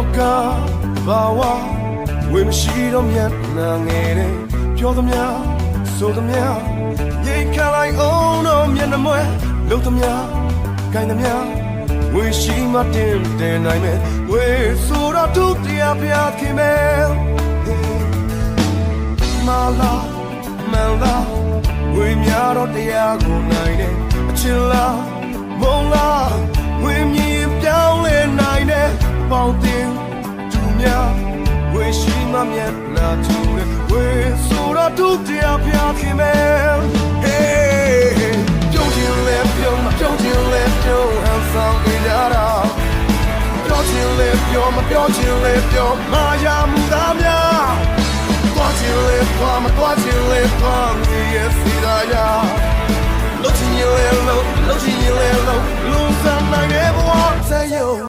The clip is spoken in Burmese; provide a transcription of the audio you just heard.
လောကဘာဝဝေမရှိတော့မျက်နှာငယ်တဲ့ပြောသမျှဆိုသမျှရင်ခံလိုက်အောင်တော့မျက်နှာမွဲလုံးသမျှကိုင်းသမျှဝေရှိမှတင်တယ်နိုင်မယ်ဝေဆိုတော့သူတရားပြခင်မယ်မာလာမန်လာဝေများတော့တရားကိုနိုင်တယ် မှမျက်နှာသူလေဝေဆိုတော့သူတရားပြခင်မယ် Hey ပြုံးခြင်းလဲပြုံးမပြုံးခြင်းလဲပြုံးဟန်ဆောင်ကြရတာပြောခြင်းလဲပြောမပြောခြင်းလဲပြောမာယာမှုသားများသွားခြင်းလဲသွားမသွားခြင်းလဲသွား